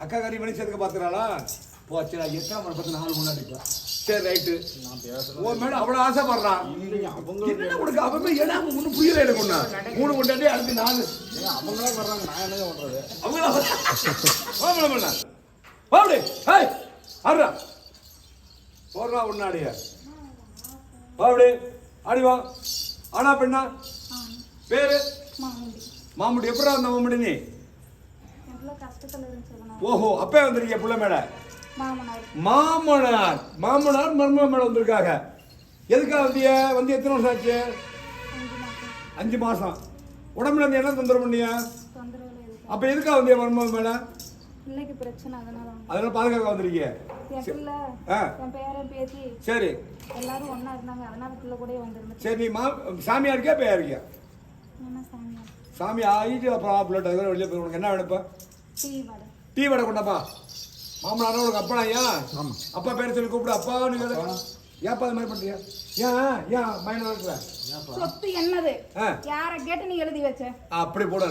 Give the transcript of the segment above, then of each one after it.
அக்கா கறி மணி சேர்க்க பாத்துறாளா போச்சுடா எத்தனை மணி பத்து நாலு முன்னாடி. சரி ரைட்டு. உன் மேல அவ்வளவு ஆசைப்படுறான் என்ன உனக்கு அவன் ஏன்னா ஒண்ணு புரியல எனக்கு ஒண்ணு. மூணு கொண்டாடி அடுத்து நாலு. ஏங்க, அவங்களே வர்றாங்க. நான் என்னங்க பண்றது அவங்களா வாங்கல பண்ண வாடி ஹாய் ஆடுறா போடுறா உன்னாடிய வாடி ஆடி வா. ஆனா பெண்ணா. பேரு? மாமுடி எப்படா வந்த மாமுடி நீ? எவ்வளோ கஷ்டத்தில் இருந்துச்சு ஓஹோ அப்பே வந்திருக்கீங்க புள்ள மேல. மாமனார். மாமனார். மர்ம மேல வந்திருக்காங்க எதுக்காக வந்திய? வந்து எத்தனை வருஷம் ஆச்சு? அஞ்சு மாதம் உடம்புல இருந்து என்ன தொந்தரவு பண்ணியா? அப்ப எதுக்காக வந்திய மர்ம மேல? அதனால பாதுகாக்க வந்திருக்கீங்க. சரி. எல்லாரும் இருந்தாங்க. அதனால பிள்ளை கூட வந்திருந்துச்சு. சரி நீ மா சாமியா இருக்கியா? பேயா இருக்கியா சாமி ஆகிட்டு அப்புறம் பிள்ளை வெளியே போய் உனக்கு என்ன வேணுப்பா டீ வடை கொண்டாப்பா. மாமனார் உனக்கு அப்பா ஐயா? ஆமா. அப்பா பேர் சொல்லி கூப்பிடு. அப்பா நீ ஏப்பா அது மாதிரி பண்றியா? ஏன் ஏன் மைண்ட் இருக்கிற சொத்து என்னது? ஆ. யாரை கேட்டு நீ எழுதி வச்ச? அப்படி போட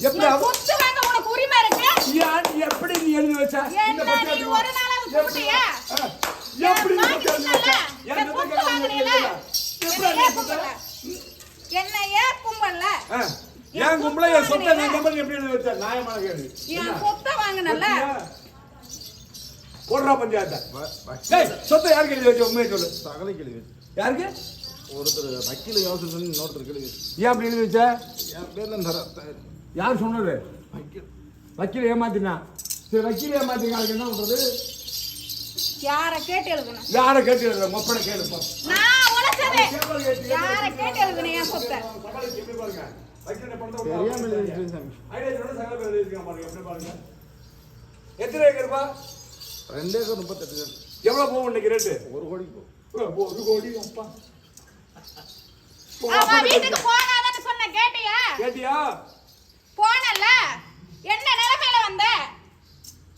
எப்படி சொத்து வாங்க உனக்கு உரிமை இருக்கு? யார் எப்படி நீ எழுதி வச்ச? இந்த என்ன பத்தி ஒரு நாளாவது? ஆ, எப்படி நீ எழுதி வச்ச? என்னை சொத்தை? கும்பல? என்னை ஏன் கும்பல்ல? என் கும்பல என் சொத்தை நான் நம்பர் எப்படி எழுதி வச்ச நியாயமான கேள்வி. என் சொத்தை வாங்கினல்ல போடுறா பஞ்சாயத்தை. சொத்தை யாருக்கு எழுதி வச்ச? உண்மையை சொல்லு. சகலை கேள்வி யாருக்கு? ஒருத்தர் வக்கீல் யோசனை சொல்லி இன்னொருத்தர் கேள்வி ஏன் அப்படி எழுதி வச்ச? என் பேர்ல தர யார் சொன்னது? வக்கீல். வக்கீல் ஏமாத்தினா? சரி வக்கீல் ஏமாத்தினா அதுக்கு என்ன பண்றது? யாரை கேட்டு எழுதுன? யாரை கேட்டு எழுதுற? மொப்பனை கேளுப்பா நான் உழைச்சது. யாரை கேட்டு எழுதுன என் சொத்தை? எத்தனை ஏக்கர்ப்பா ரெண்டு ஏக்கர் முப்பத்தெட்டு சென்ட். எவ்வளவு போகும் இன்னைக்கு ரேட்டு ஒரு கோடிக்கு போகும். ஒரு கோடி அப்பா. வீட்டுக்கு போனாதான்னு சொன்ன கேட்டியா? கேட்டியா? போனல்ல? என்ன நிலைமையில வந்த?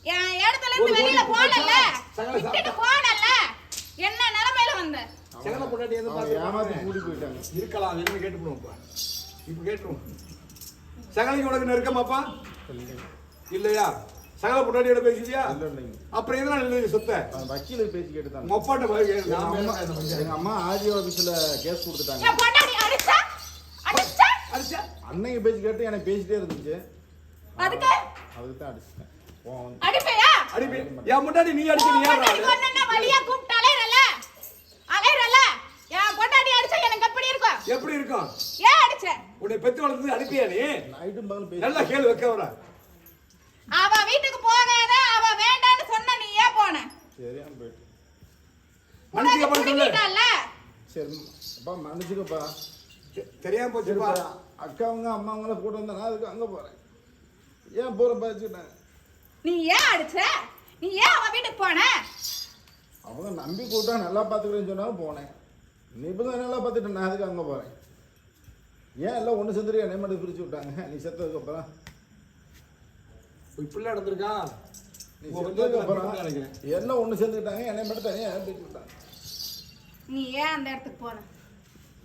என் இடத்துல இருந்து வெளியில சகல விட்டுட்டு போனல்ல? என்ன நிலைமையில வந்த? ஏமாத்தி கூடி போயிட்டாங்க. இருக்கலாம் அது என்ன கேட்டுப்படுவோம் இப்ப கேட்டுருவோம். சகலைக்கு உனக்கு நெருக்கமாப்பா இல்லையா? சகல இல்ல இல்லைங்க அப்புறம் எதனால இல்லை சொத்தை? வக்கீலுக்கு பேச்சு கேட்டுதாங்க மொப்பாட்ட எங்க அம்மா ஆர்டிஓ ஆபீஸ்ல கேஸ் கொடுத்துட்டாங்க. என் பொண்டாட்டி அடிச்சா? அடிச்சா? அடிச்சா? அன்னைக்கு பேச்சு கேட்டு எனக்கு பேசிட்டே இருந்துச்சு. அதுக்கு? அதுக்கு தான் அடிச்சிட்டேன். அடிப்பையா? அடிப்பி. என் முன்னாடி நீ அடிச்சு நீ உன் யாரா பொண்டாட்டி கொன்னன்னா வழியா கூப்பிட்டு அலையறல? அலையறல? என் பொண்டாட்டி அடிச்சா எனக்கு எப்படி இருக்கும்? எப்படி இருக்கும்? ஏன்? அடிச்ச உன்னை பெத்து வளர்த்தது அடிப்பியா நீ? நல்லா கேள்வி வைக்க வர அவ வீட்டுக்கு போகாத அவ வேண்டான்னு சொன்ன நீ ஏன் போன? சரியா போயிட்டு. மனுஷங்க உனக்கு பண்ண சொல்லு. புடிக்கிட்டால சரி அப்பா மன்னிச்சுக்கப்பா. தெ- தெரியாம போச்சுப்பா. அக்காவங்க அம்மாவங்கள கூட வந்தா அதுக்கு அங்கே போகிறேன் ஏன் போகிற பாச்சுக்கிட்டேன் நீ ஏன் அடிச்ச? நீ ஏன் அவ வீட்டுக்கு போன? அவங்க நம்பி கூட்டா நல்லா பார்த்துக்கிறேன்னு சொன்னாங்க போனேன். நீ நல்லா பார்த்துட்டு நான் அதுக்கு அங்கே போகிறேன் ஏன் எல்லாம் ஒன்று சேர்ந்துட்டு என்னை மட்டும் பிரித்து விட்டாங்க. நீ செத்ததுக்கப்புறம் இப்படிலாம் நடந்திருக்கா? நீ வந்து நினைக்கிறேன். எல்லாம் ஒன்று சேர்ந்துக்கிட்டாங்க என்னை மட்டும் தனியாக பிரித்து விட்டாங்க? நீ ஏன் அந்த இடத்துக்கு போன?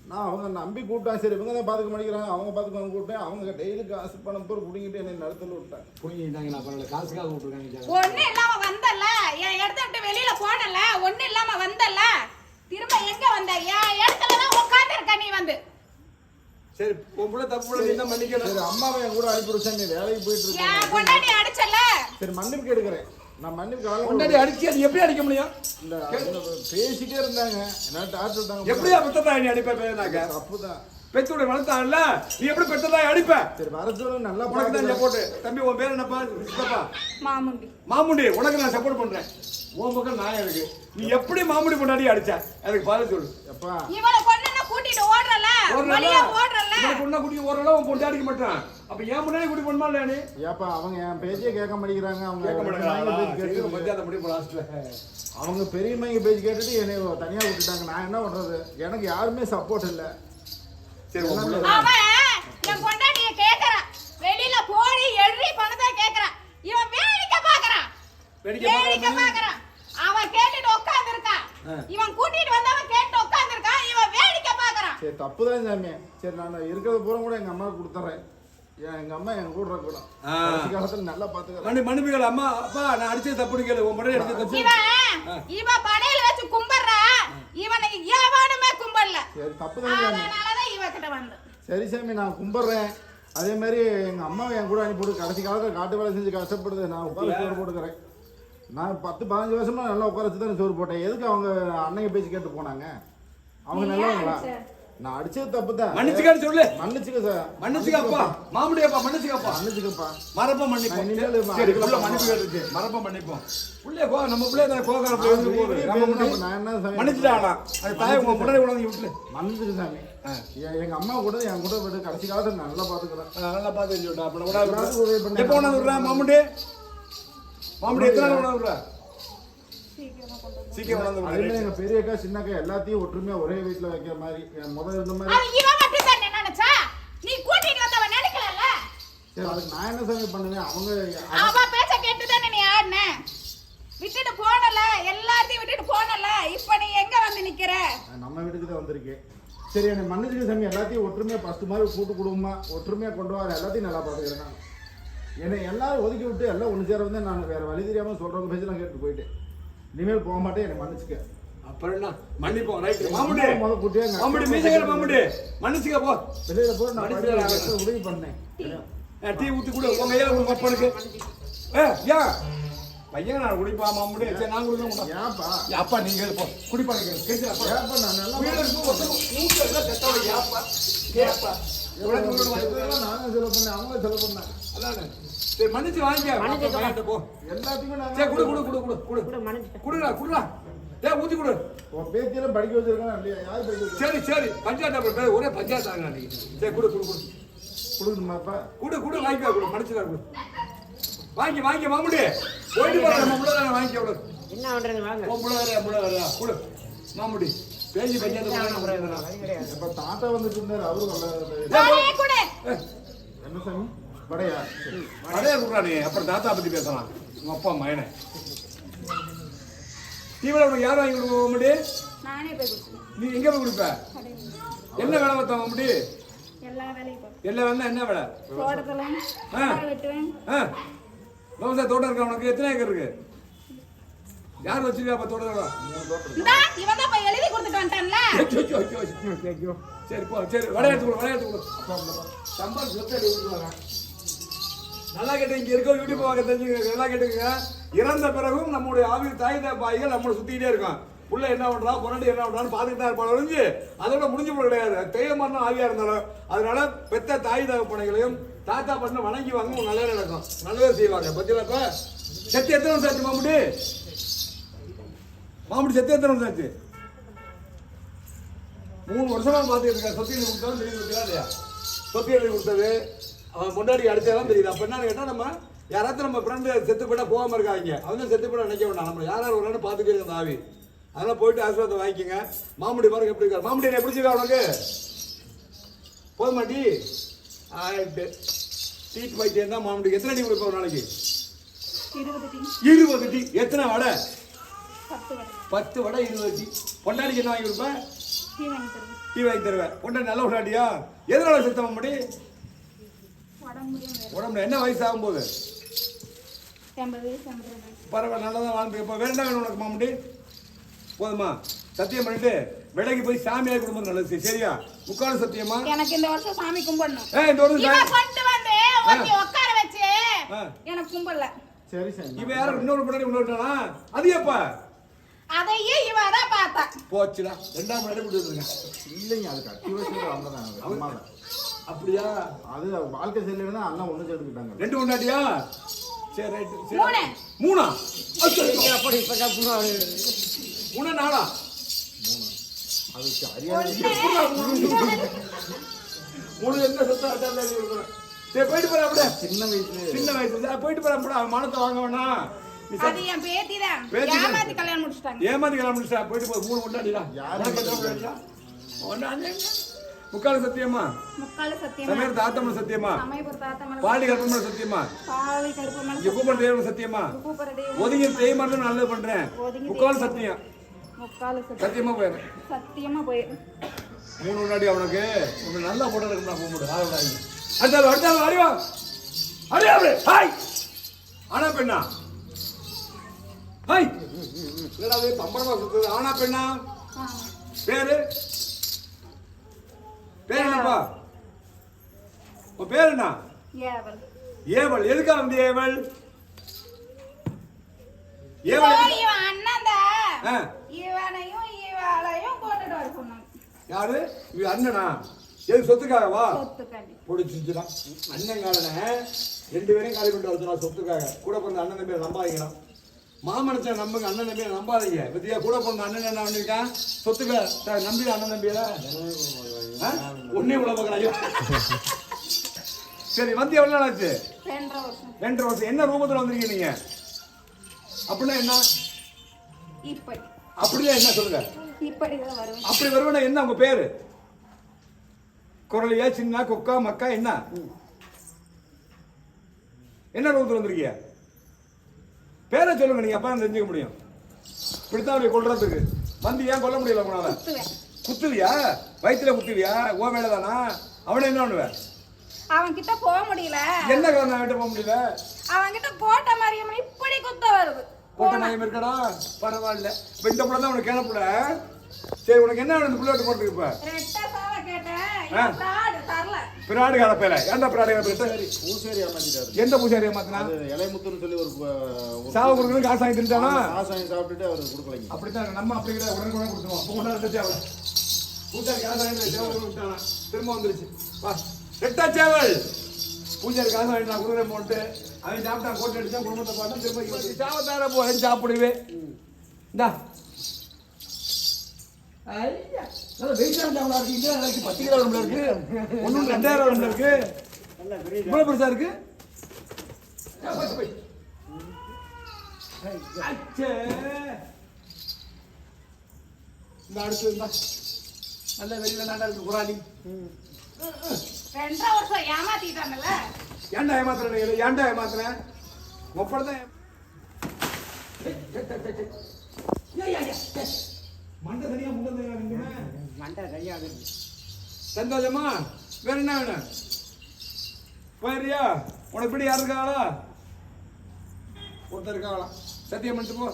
நான் அவங்க நம்பி கூப்பிட்டேன். சரி இவங்க தான் பார்த்துக்க மாட்டேங்கிறாங்க. அவங்க பார்த்துக்க கூப்பிட்டேன். அவங்க டெய்லி காசு பணம் போய் குடிங்கிட்டு என்னை நடத்தல விட்டாங்க. புரிஞ்சுக்கிட்டாங்க நான் பரவாயில்ல. காசுக்காக விட்டுருக்காங்க ஒண்ணு இல்லாம வந்தல்ல. என் இடத்த விட்டு வெளியில போனல ஒண்ணு இல்லாம வந்தல்ல. திரும்ப எங்க வந்த? என் இடத்துல தான் உட்கார்ந்து இருக்க நீ வந்து. சரி உன் பிள்ளை தப்பு பண்ணி தான் மன்னிக்கணும். சரி அம்மாவை என் கூட அனுப்பி விடுச்சேன் நீ வேலைக்கு போயிட்டு என் இருக்கேன் பொண்டாட்டி அடிச்சல சரி மன்னிப்பு கேட்குறேன் நான் மன்னிப்பு காலம் அடிச்சு அது எப்படி அடிக்க முடியும்? இல்ல பேசிட்டே இருந்தாங்க. என்ன டாக்டர் விட்டாங்க எப்படியா பெத்ததா நீ அடிப்ப பேனாக்க தப்பு தான் பெத்தோட வளர்த்தான்ல? நீ எப்படி பெத்ததா அடிப்ப? சரி வர சொல்ல நல்லா உனக்கு தான். சப்போர்ட் தம்பி உன் பேர் என்னப்பா? சித்தப்பா? மாமுண்டி. மாமுண்டி உனக்கு நான் சப்போர்ட் பண்றேன். உன் பக்கம் நான் இருக்கு நீ எப்படி மாமுடி முன்னாடி அடிச்ச? எனக்கு பதில் சொல்லு. எப்பா? கூட்டிட்டு ஓடுறல? வழியா ஓடுறல? பொண்ணை குடி ஓரளவு உன் பொண்ணு அடிக்க மாட்டான். அப்ப ஏன் முன்னாடி குடி பண்ணுமா இல்லையா ஏப்பா அவங்க என் பேச்சே கேட்க மாட்டேங்கிறாங்க. அவங்க கேட்க கேட்டு பஞ்சாயத்தை முடியும் லாஸ்ட்ல அவங்க பெரியம்மாங்க பேச்சு கேட்டுட்டு என்னை தனியா விட்டுட்டாங்க. நான் என்ன பண்றது? எனக்கு யாருமே சப்போர்ட் இல்லை. சரி அவன் என் பொண்டாட்டிய கேக்குறான். வெளியில போடி எழுதி பணத்தை கேக்குறான். இவன் வேடிக்கை பாக்குறான். வேடிக்கை. பாக்குறான். அவன் கேட்டுட்டு உட்கார்ந்து இருக்கான். இவன் கூட்டிட்டு வந்தவன் கேட்டு உட்கார்ந்து இருக்கான் இவன் வேடிக்கை பாக்குறான் சரி தப்பு தான் சாமி. சரி நான் இருக்கிறத பூரா கூட எங்க அம்மாவுக்கு கொடுத்துட்றேன் என் எங்க அம்மா என் கூட இருக்கணும். காலத்துல நல்லா பாத்துக்கிறேன். மன்னி மன்னிப்புகள் அம்மா அப்பா நான் அடிச்சது தப்புன்னு கேளு. உன் முன்னாடி அடிச்சது தப்பு. இவன் இவன் படையில வச்சு கும்பிடுறா. இவனுக்கு எவனுமே கும்பிடல. சரி தப்பு தான் சாமி. அதனாலதான் இவ கிட்ட வந்து சரி சாமி நான் கும்பிட்றேன். அதே மாதிரி எங்க அம்மாவை என் கூட அனுப்பிவிட்டு கடைசி காலத்துல காட்டு வேலை செஞ்சு கஷ்டப்படுது நான் உட்கார சோறு போட்டுக்கிறேன். நான் பத்து பதினஞ்சு வருஷமா நல்லா உட்கார வச்சு தானே சோறு போட்டேன். எதுக்கு அவங்க அன்னைக்கு பேச்சு கேட்டு போனாங்க? அவங்க நல்லவங்களா? நான் அடிச்சது தப்பு தான் மன்னிச்சுக்கான்னு சொல்லு. மன்னிச்சுக்க சார் மன்னிச்சுக்கப்பா. மாமுடியாப்பா மன்னிச்சுக்கப்பா. மன்னிச்சுக்கப்பா. மறப்ப மன்னிப்போம். சரி உள்ள மன்னிப்பு கேட்டுச்சு மறப்ப மன்னிப்போம். உள்ளே கோ நம்ம பிள்ளை தான் கோகார பிள்ளை வந்து போகுது. நான் என்ன சாமி மன்னிச்சுட்டாங்களா அது தாய் உங்க முன்னாடி கொண்டாந்து விட்டுல மன்னிச்சுக்க சாமி. எங்க அம்மா கூட என் கூட விட்டு கடைசி காலத்துல நல்லா பாத்துக்கிறேன். நல்லா பார்த்து சொல்லிட்டா. அப்ப பண்ணேன். எப்போ கொண்டாந்து விடுறா மாமுடி? மாமுடி எத்தனை நாள் கொண்டாந்து விடுறா? சீக்கிரம் மாதிரி எங்க பெரிய அக்கா சின்ன அக்கா எல்லாத்தையும் ஒற்றுமையா ஒரே வீட்டுல வைக்கிற மாதிரி என் முதல்ல இருந்த மாதிரி. இவன் மட்டும் தானே நினைச்சா? நீ கூட்டிட்டு வந்தவன் நினைக்கலல்ல? சரி அதுக்கு நான் என்ன சாமி பண்ணுவேன்? அவங்க அவ பேச்ச கேட்டு தானே நீ ஆடுன? விட்டுட்டு போனல எல்லாத்தையும் விட்டுட்டு போனல. இப்ப நீ எங்க வந்து நிக்கிற? நம்ம வீட்டுக்கு தான் வந்திருக்கேன் சரி என்னை மன்னிச்சுக்க சாமி. எல்லாத்தையும் ஒற்றுமையா ஃபர்ஸ்ட் மாதிரி கூட்டு குடும்பமா ஒற்றுமையா கொண்டு வர எல்லாத்தையும் நல்லா பாத்துக்கிறேன் நான். என்னை எல்லாரும் ஒதுக்கி விட்டு எல்லாம் ஒன்று சேர வந்து நான் வேற வழி தெரியாம சொல்றவங்க பேச்செல்லாம் கேட்டு போயிட்டேன். இனிமேல் போக மாட்டேன் என்னை மன்னிச்சுக்க. அப்புறம் என்ன? மன்னிப்போம் ரைட் மாமுடி முத கூட்டியே மாமுடி மீசைகள் மாமுடி மன்னிச்சுக்க போ. வெளியில போய் நான் படிக்க உதவி பண்ணேன். டீ ஊத்தி கூட உங்க கையில உங்க அப்பனுக்கு ஏ ஏன் பையன் நான் குடிப்பா மாமுடி சரி நான் குடிக்க ஏன்ப்பா அப்பா நீங்க போ. குடிப்பா கேட்டு அப்பா ஏன்ப்பா நான் நல்லா வீடு இருக்கும் ஒருத்தர் மூட்டை எல்லாம் செத்தவ ஏப்பா ஏப்பா எவ்வளவு நானும் செலவு பண்ணேன் அவங்களும் செலவு பண்ணேன் அதானே? சரி மன்னிச்சு வாங்கிக்க. போ. எல்லாத்தையுமே சரி நான் குடு குடு குடு குடு. குடு குடுடா குடுடா. ஏ ஊத்தி குடு. உன் பேத்தியெல்லாம் படிக்க வச்சிருக்கான் யார் படிக்க சரி சரி. பஞ்சாயத்து ஒரே பஞ்சாயத்து ஆங்க நீ சரி குடு குடு குடு. கொடுக்கணுமாப்பா? குடு குடு வாங்கிக்கோ குடு. மன்னிச்சுடா குடு. வாங்கி வாங்கி மாமுடி. போயிட்டு போற நம்ம முள்ள தானே வாங்கிக்க விடு என்ன பண்றது வாங்க. உன் முள்ள வரையா முள்ள வரையா குடு. மாமுடி. பேசி பஞ்சாயத்து தாத்தா வந்துட்டு இருந்தாரு அவரும் நல்ல வரையே கூட. என்ன சாமி? படையா அதே குடுறா நீ அப்புறம் தாத்தா பத்தி பேசலாம். உங்க அப்பா மயனை தீவிர உனக்கு யார் வாங்கி கொடுக்க கொடுத்துருவேன். நீ எங்க போய் கொடுப்ப? என்ன வேலை பார்த்தா மாமுடி எல்லா வேலை என்ன வேலை? விவசாய தோட்டம் இருக்கா? உனக்கு எத்தனை ஏக்கர் இருக்கு? யார் வச்சிருக்கா அப்ப தோட்டம். சரி போ சரி விளையாட்டு கொடு விளையாட்டு கொடு. சம்பாதி சொத்தை விட்டுருவாங்க நல்லா கேட்டு இங்க இருக்க யூடியூப் பார்க்க தெரிஞ்சுங்க நல்லா கேட்டுங்க. இறந்த பிறகும் நம்முடைய ஆவி தாய் பாய்கள் நம்மளை சுத்திக்கிட்டே இருக்கும் புள்ள என்ன பண்றா புரண்டு என்ன பண்றான்னு பார்த்துட்டு தான் இருப்பாங்க ஒழிஞ்சு அதோட முடிஞ்சு போட கிடையாது. தெய்வமான ஆவியா இருந்தாலும் அதனால பெத்த தாய் தகப்பனைகளையும் தாத்தா பண்ண வணங்கி வாங்க நல்லது நடக்கும். நல்லதே செய்வாங்க. பத்தியிலப்ப செத்து எத்தனை வருஷம் ஆச்சு மாமுடி மாமுடி செத்து எத்தனை வருஷம் ஆச்சு? மூணு வருஷமா பார்த்துட்டு இருக்கேன். சொத்து எழுதி கொடுத்தாலும் தெரியுது பத்தியா இல்லையா? சொத்து எழுதி கொடுத்தது. அவன் முன்னாடி அடிச்சதெல்லாம் தெரியுது. அப்ப என்னன்னு கேட்டா நம்ம யாராச்சும் நம்ம ஃப்ரெண்டு செத்து போயிட்டா போகாம இருக்காங்க அவங்க செத்து போயிட்டா நினைக்க வேண்டாம். நம்ம யார் யார் ஒரு பார்த்துட்டே இருக்க ஆவி. அதெல்லாம் போயிட்டு ஆசீர்வாதம் வாங்கிக்கோங்க. மாமுடி பாருங்க எப்படி இருக்காரு? மாமுடி என்ன பிடிச்சிருக்கா உனக்கு? போதுமாட்டி ஆயிட்டு டீட் வைத்தியம் தான் மாமுடிக்கு எத்தனை டீ கொடுப்போம் ஒரு நாளைக்கு? இருபது டீ. எத்தனை வடை? பத்து வடை. இருபது டீ. பொண்டாடிக்கு என்ன வாங்கி கொடுப்பேன் டீ வாங்கி தருவேன். பொண்டாடி நல்ல பொண்டாட்டியா? எதனால செத்த மாமுடி? உடம்புல என்ன வயசு எண்பது வயசு பரவாயில்ல நல்லா தான் வாழ்ந்து இப்போ வேற என்ன வேணும் உனக்கு மாமுடி போதுமா. சத்தியம் பண்ணிட்டு விலைக்கு போய் சாமியார் குடும்பம் நல்லது. சரியா? முக்கால் சத்தியமா எனக்கு இந்த வருஷம் சாமி கும்பிடணும். ஏ இந்த இவன் கொண்டு வந்து ஒருத்தி உட்கார வச்சு. எனக்கு கும்பல. சரி சாமி இவன் யாரும் இன்னொரு முன்னாடி இன்னொருட்டானா அது எப்ப? அதையே இவ தான் பார்த்தா. போச்சுடா. ரெண்டாம் முன்னாடி கொடுத்துருங்க இல்லைங்க அது கட்டி வச்சுக்கிற அவங்க தான் அம்மா தான் அப்படியா? அது வாழ்க்கை சரியில்லைன்னா அண்ணா ஒன்று சேர்த்துக்கிட்டாங்க. ரெண்டு முன்னாடியா சரி ரைட்டு சரி. மூணு. மூணா? அப்படி இப்ப கப்புனா மூணா நாளா அது அறியாத மூணு என்ன சொத்தா சரி போயிட்டு போற அப்படியே. சின்ன வயசுல சின்ன வயசு சரி, போயிட்டு போற அவன் மானத்தை வாங்க வேணாம் அது என் பேத்தி தான். பேத்தி தான். ஏமாத்தி கல்யாணம் முடிச்சிட்டாங்க. ஏமாத்தி கிளம்பிடுச்சா போயிட்டு போ. மூணு கொண்டாடிடா யாரு உனக்கு முக்கால் சத்தியமா? சத்தியமா? சமயபுர தாத்தா பாடி கற்பமன் சத்தியமா? இங்க மனசு கூப்பிட தேவன் சத்தியமா? ஒதுங்கி தேய் மட்டும் நல்லது பண்றேன். முக்கால் சத்தியம். முக்கால சத்தியம். சத்தியமா போயிடுறேன் சத்தியமா போயிரு. மூணு முன்னாடி அவனுக்கு உன்னை நல்லா போட்டோ எடுக்கணும் கூப்பிடு ஆளோட அடுத்த அடுத்த அறிவா அப்படி. ஹாய். ஆனா பெண்ணா? ஹாய். என்னடா இது பம்பரமா சுத்துது. ஆனா பெண்ணா. பேரு? என்னப்பா உன் பேர் என்ன ஏவல். ஏவல். எதுக்காக வந்து ஏவல்? யாரு? இது அண்ணனா? எது சொத்துக்காகவா பிடிச்சிச்சுடா அண்ணன் காலனை ரெண்டு பேரையும் காலி பண்ணிட்டு வச்சுடா சொத்துக்காக. கூட பிறந்த அண்ணன் தம்பியை நம்பாதீங்கடா. மாமனத்தை நம்புங்க அண்ணன் தம்பியை நம்பாதீங்க. பத்தியா கூட பிறந்த அண்ணன் என்ன பண்ணிருக்கான்? சொத்துக்க த- நம்பி அண்ணன் தம்பியில ஒன்னே உள்ள பார்க்கறாங்க சரி வந்து எவ்வளவு நாள் ஆச்சு? ரெண்டரை வருஷம். என்ன ரூபத்துல வந்திருக்கீங்க நீங்க? அப்படின்னா என்ன? அப்படியே என்ன சொல்லுங்க? அப்படி வருவனா என்ன உங்க பேரு? குரலியா சின்ன கொக்கா மக்கா என்ன? என்ன ரூபத்தில் வந்திருக்கீங்க? பேரை சொல்லுங்க நீங்க அப்பா தெரிஞ்சுக்க முடியும். இப்படித்தான் அவரை கொல்றதுக்கு. வந்து ஏன் கொல்ல முடியல உங்களால? குத்துவியா? வயிற்றுல குத்துவியா? ஓ மேலதானா அவனை என்ன பண்ணுவேன் அவன் கிட்ட போக முடியல. என்ன காரணம் அவன்கிட்ட போக முடியல? அவன் கிட்ட கோட்டை மாரியம்மன் இப்படி குத்த வருது. கோட்டை மயம் இருக்கடா பரவாயில்ல. இப்ப இந்த புள்ள தான் உனக்கு கேனப்புல சரி உனக்கு என்ன வேணும் இந்த புள்ள போறதுக்கு இப்ப? பிராடு கலப்பையில ஏன்டா பிராடு கலப்பையில சரி பூசேரி ஏமாத்திட்டாரு. எந்த பூசாரியை மாத்தினா அது இலைமுத்துன்னு சொல்லி ஒரு சாவு கொடுக்கணும் காசு வாங்கி தின்ட்டானா காசு வாங்கி சாப்பிட்டுட்டு அவர் கொடுக்கலைங்க. அப்படித்தான் நம்ம அப்படி கிடையாது உடனே உடனே கொடுத்துருவோம். அப்போ கொண்டா திரும்ப வந்துருச்சு. வா. ரெட்டா சேவல் பூஜாரி காசு வாங்கி நான் கொடுக்குறேன் போட்டு அவன் சாப்பிட்டான் கோட்டை அடிச்சான் குடும்பத்தை பார்த்தா திரும்ப சாவத்தார போய் சாப்பிடுவேன் இந்தா. நல்ல வெயிட்டான சாவலா இருக்கு. நாளைக்கு பத்து கிலோ உடம்புல இருக்கு. ஒன்று ரெண்டாயிரம் உடம்புல இருக்கு நல்ல பெரிய இவ்வளவு பெருசா இருக்கு. இந்த அடுத்து நல்ல வெளியில நாடா இருக்கு குரானி. ரெண்டரை வருஷம் ஏமாத்திட்டாங்கல்ல? ஏன்டா ஏமாத்துறேன் நீ? ஏன்டா ஏமாத்துறேன்? ஒப்படதான் மண்டை தனியா முண்டை தனியா மண்டை சரியாக சந்தோஷமா? வேற என்ன வேணும்? போயிடுறியா? உனக்கு இப்படி யார் இருக்காங்களா ஒருத்தர் இருக்காங்களா சத்தியம் பண்ணிட்டு போ.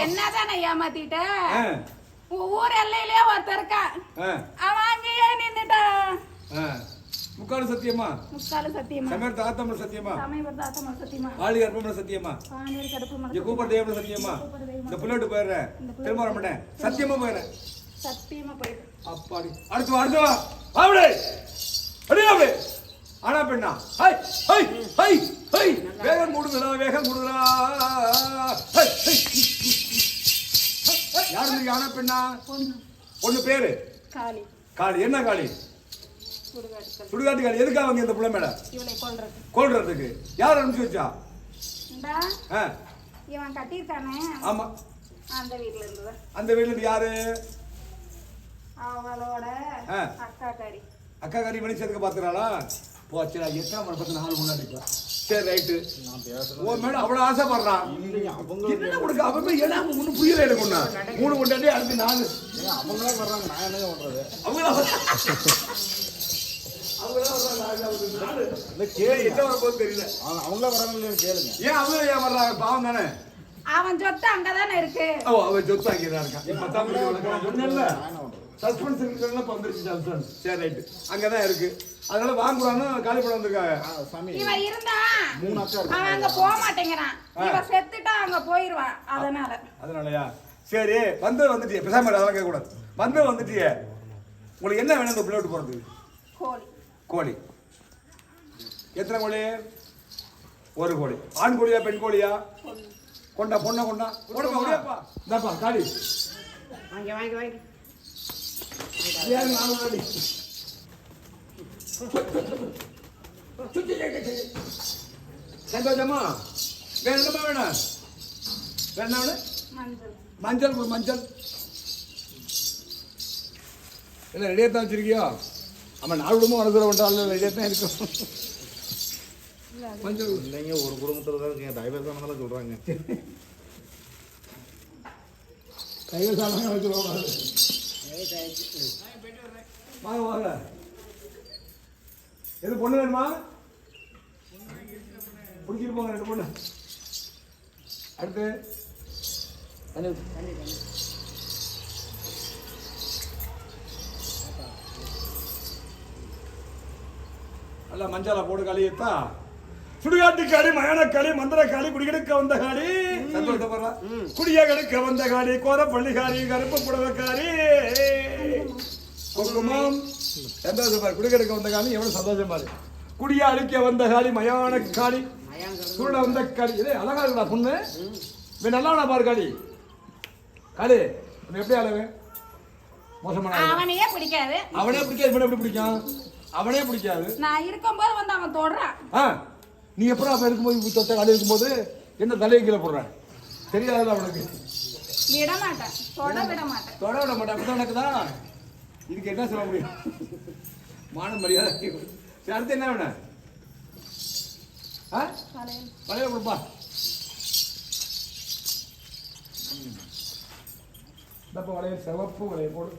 என்னதானே ஏமாத்திட்ட ஊர் எல்லையிலே ஒருத்தன் இருக்கான் அவன் அங்கேயே நின்னுட்டான். ஆ. முக்காடு சத்தியமா? முக்காலு சத்தியமா. சமயர் தாத்தமிழ் சத்தியமா? சமயபுர தாத்தமல் சத்தியமா. ஆளி கற்பமிழ் சத்தியமா? பாண்டியர் கடுப்பு இங்க மலை கூப்பிட தேவன சத்தியமா இந்த புல்லட்டு போயிடுறேன் திரும்ப வர மாட்டேன். சத்தியமா போயிடுறேன் சத்தியமா போயிடு அப்பாடி. அடுத்து வா அடுத்து வா. அப்படி அடி அப்படி ஆனா பெண்ணா. ஹை ஹை ஹை ஹை. வேகம் கூடுதலா வேகம் கூடுதலா ஹை ஹை. யார் நீங்க ஆனா பெண்ணா? பொண்ணு பேரு? காளி. காளி. என்ன காளி? சுடுகாட்டு காளி எதுக்காக அவங்க இந்த புள்ள மேல? இவளை கொல்றது கொள்றதுக்கு யார் அனுப்பிச்சு வச்சா? இவன் கட்டியிருக்கானே. ஆமா. அந்த வீட்டுல இருந்தது அந்த வீட்டுல இருந்து யாரு? அவளோட ஆ. அக்கா காரி அக்கா கறி மணி சேர்க்க பாத்துறாளா போச்சுடா எத்தனை மணி பத்து நாலு முன்னாடி. சரி ரைட்டு நான் பேசுறேன் உன் மேல அவ்வளவு ஆசைப்படுறான் என்ன உனக்கு அவன் ஏன்னா ஒண்ணு புரியல எனக்கு ஒண்ணு மூணு கொண்டாடி அடுத்து நாலு. அவங்களே வர்றாங்க. நான் என்ன பண்றது? அவங்களா அவன் சொத்து அங்கதானே இருக்கு. ஓ அவன் சொத்து அங்கேதான் இருக்கான் சஸ்பென்ஸ் இருக்குன்னா இப்ப வந்துருச்சு சஸ்பென்ஸ் சரி. ரைட்டு அங்கதான் இருக்கு. அதனால வாங்குறான்னு காலி பண்ண வந்திருக்காங்க. சாமி. இவன் இருந்தான் மூணு அக்கா இருக்கு அவன் அங்க போக மாட்டேங்கிறான். இவன் செத்துட்டா அங்க போயிருவான் அதனால. அதனாலயா? சரி வந்து வந்துட்டியே. பேசாம அதெல்லாம் கேட்கக்கூடாது. வந்து வந்துட்டியே. உங்களுக்கு என்ன வேணும் இந்த பிள்ளை போறதுக்கு? கோழி. கோழி. எத்தனை கோழி? ஒரு கோழி. ஆண் கோழியா பெண் கோழியா. கொண்டா பொண்ணா கொண்டா? இந்தாப்பா காளி வாங்கி வாங்கி வாங்கி. சந்தோஷமா வேற என்னமா வேணும் வேற என்ன மஞ்சள் மஞ்சள் மஞ்சள் இல்லை ரெடியாக தான் வச்சிருக்கியோ ஆமா நாலு குடும்பம் வளர்க்குற ஒன்றால் ரெடியாக தான் இருக்கும் மஞ்சள் இல்லைங்க ஒரு குடும்பத்தில் தான் இருக்கீங்க. டைவர் தான் சொல்கிறாங்க டைவர் சாமான் வச்சுருவாங்க வாங்க. வாங்க எது பொண்ணு வேணுமா பிடிச்சிட்டு போங்க ரெண்டு பொண்ணு அடுத்து தண்ணி தண்ணி தண்ணி நல்லா மஞ்சாலா போடு களியத்தா. சுடுகாட்டு காளி மயான காளி மந்திர காளி குடிகெடுக்க வந்த காளி குடிய கெடுக்க வந்த காளி கோர பள்ளி காளி கருப்பு புடவைக்காரி குங்குமம். சந்தோஷம் பாரு குடிகெடுக்க வந்த காளி எவ்வளவு சந்தோஷம் பாரு குடிய அழிக்க வந்த காளி மயான மயாங்கிறது சுருட வந்த காளி இதே அழகா இருக்குடா பொண்ணு. இவன் நல்லா பாரு காளி காளி எப்படி அழகு? மோசமான. அவனையே பிடிக்காது. அவனே பிடிக்காது. இவனை எப்படி பிடிக்கும்? அவனே பிடிக்காது. நான் இருக்கும்போது வந்து அவன் தொடுறான். ஆ நீ எப்பறம் அப்ப இருக்கும்போது தொட்ட காலி இருக்கும்போது என்ன தலையை கீழே போடுற? தெரியாதுல்ல அவனுக்கு விட மாட்டேன் தொட விட மாட்டேன் தொட விட மாட்டேன் அப்படிதான் எனக்குதா இதுக்கு என்ன சொல்ல முடியும்? மான மரியாதை சரி அடுத்து என்ன வேணும்? ஆ. வளையல கொடுப்பா. இந்தப்ப வளையல். சிவப்பு வளையல் போடு.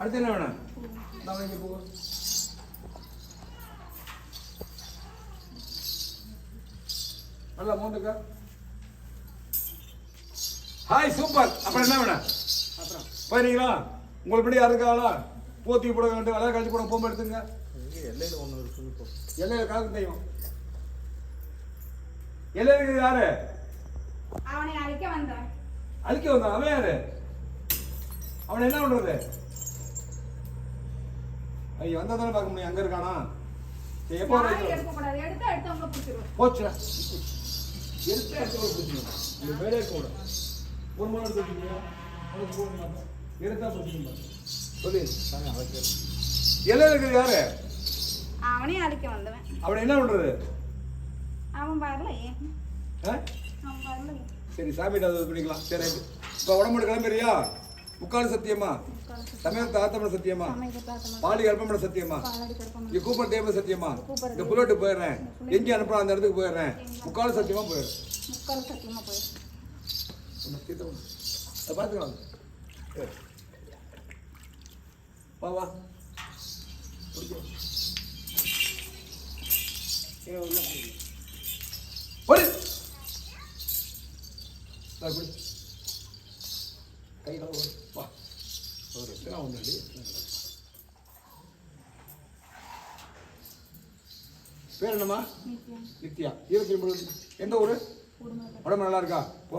அடுத்து என்ன வேணும்? நான் வாங்கி போ. நல்லா மோந்துக்கா. ஹாய் சூப்பர் அப்புறம் என்ன வேணும்? அப்புறம். போயிருங்களா உங்களுக்கு படி யாருக்காங்களா போத்தி போட வேண்டும். அழகா கழிச்சு போட போகும்போது எடுத்துங்க. எல்லையில் ஒன்று இருக்குன்னு போ. எல்லையில காக்கு தெரியும் எல்லையில யாரு? அவனை அழிக்க வந்தேன் அழிக்க வந்தான் அவன் யாரு? அவன் என்ன பண்றது? ஐயோ வந்தா தானே பார்க்க முடியும். அங்க இருக்கானா? சரி, எப்போ எடுக்கக்கூடாது எடுத்தா ஒரு பிடிச்சிக்கணும் இந்த வேலையே கூடாது ஒரு மணி போக மாட்டேன் எடுத்தா பிடிச்சிக்கணும் சொல்லி. எல்லையில இருக்கிறது யாரு? அவனையும் அழிக்க வந்தவன். அவனை என்ன பண்றது? அவன் வரலையே? அவன் சரி அதை பண்ணிக்கலாம். சரி இப்போ உடம்பு கிளம்புறியா முக்கால் சத்தியமா சமயத்தை ஆத்தமன சத்தியமா பாலி கல்பமன சத்தியமா இங்க கூப்பர் தேவ சத்தியமா இந்த புல்லட்டு போயிடுறேன். எங்கே அனுப்புறோம் அந்த இடத்துக்கு போயிடுறேன். முக்கால் சத்தியமா போயிடுறேன் பார்த்துக்கலாம். வா வா. கை கால் எத்தனை ஒன்று பேர் என்னம்மா நித்யா இருபத்தி ஒன்பது எந்த ஊரு உடம்பு நல்லா இருக்கா போ